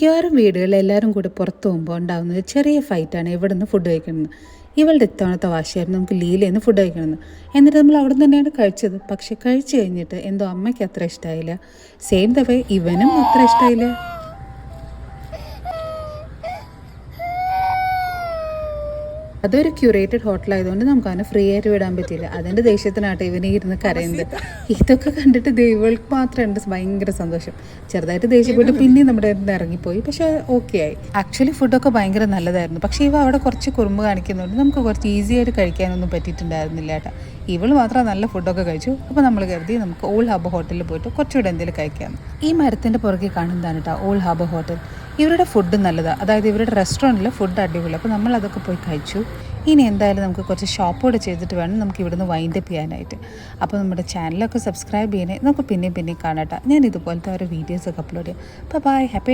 മിക്കവാറും വീടുകളിൽ എല്ലാവരും കൂടി പുറത്തു പോകുമ്പോൾ ഉണ്ടാകുന്ന ഒരു ചെറിയ ഫൈറ്റാണ് ഇവിടെ നിന്ന് ഫുഡ് കഴിക്കുന്നത് ഇവളുടെ ഇത്തവണത്തെ വാശിയായിരുന്നു നമുക്ക് ലീലയിൽ നിന്ന് ഫുഡ് കഴിക്കണമെന്ന്. എന്നിട്ട് നമ്മൾ അവിടെ തന്നെയാണ് കഴിച്ചത്. പക്ഷെ കഴിച്ചു കഴിഞ്ഞിട്ട് എന്തോ അമ്മയ്ക്ക് അത്ര ഇഷ്ടമായില്ല സെയിം ദ വേ ഇവനും അത്ര ഇഷ്ടമായില്ല അതൊരു ക്യൂറേറ്റഡ് ഹോട്ടൽ ആയതുകൊണ്ട് നമുക്ക് അവനെ ഫ്രീ ആയിട്ട് വിടാൻ പറ്റില്ല അതിന്റെ ദേഷ്യത്തിനാട്ടെ ഇവനെ ഇരുന്ന് കരയുന്നത്. ഇതൊക്കെ കണ്ടിട്ട് ദൈവങ്ങൾക്ക് മാത്രമുണ്ട് ഭയങ്കര സന്തോഷം. ചെറുതായിട്ട് ദേഷ്യപ്പെട്ട് പിന്നെയും നമ്മുടെ അടുത്ത് ഇറങ്ങിപ്പോയി. പക്ഷെ ഓക്കെ ആയി. ആക്ച്വലി ഫുഡൊക്കെ ഭയങ്കര നല്ലതായിരുന്നു. പക്ഷേ ഇവ അവിടെ കുറച്ച് കുറുമ്പ് കാണിക്കുന്നുണ്ട് നമുക്ക് കുറച്ച് ഈസി ആയിട്ട് കഴിക്കാനൊന്നും പറ്റിയിട്ടുണ്ടായിരുന്നില്ല ഏട്ടാ ഇവൾ മാത്രം നല്ല ഫുഡൊക്കെ കഴിച്ചു. അപ്പോൾ നമ്മൾ കരുതി നമുക്ക് ഓൾ ഹബ് ഹോട്ടലിൽ പോയിട്ട് കുറച്ചുകൂടെ എന്തെങ്കിലും കഴിക്കാം ഈ മരത്തിന്റെ പുറകെ കാണുന്നതാണ് കേട്ടോ ഓൾ ഹബ് ഹോട്ടൽ ഇവരുടെ ഫുഡ് നല്ലതാണ് അതായത് ഇവരുടെ റെസ്റ്റോറന്റിൽ ഫുഡ് അടിപൊളി. അപ്പോൾ നമ്മൾ അതൊക്കെ പോയി കഴിച്ചു. ഇനി എന്തായാലും നമുക്ക് കുറച്ച് ഷോപ്പോടെ ചെയ്തിട്ട് വേണം നമുക്ക് ഇവിടുന്ന് വൈൻഡപ്പ് ചെയ്യാനായിട്ട്. അപ്പോൾ നമ്മുടെ ചാനലൊക്കെ സബ്സ്ക്രൈബ് ചെയ്യണേ. നമുക്ക് പിന്നെയും പിന്നെയും കാണാം ഞാൻ ഇതുപോലത്തെ ഓരോ വീഡിയോസൊക്കെ അപ്ലോഡ് ചെയ്യാം. അപ്പോൾ ബൈ ഹാപ്പി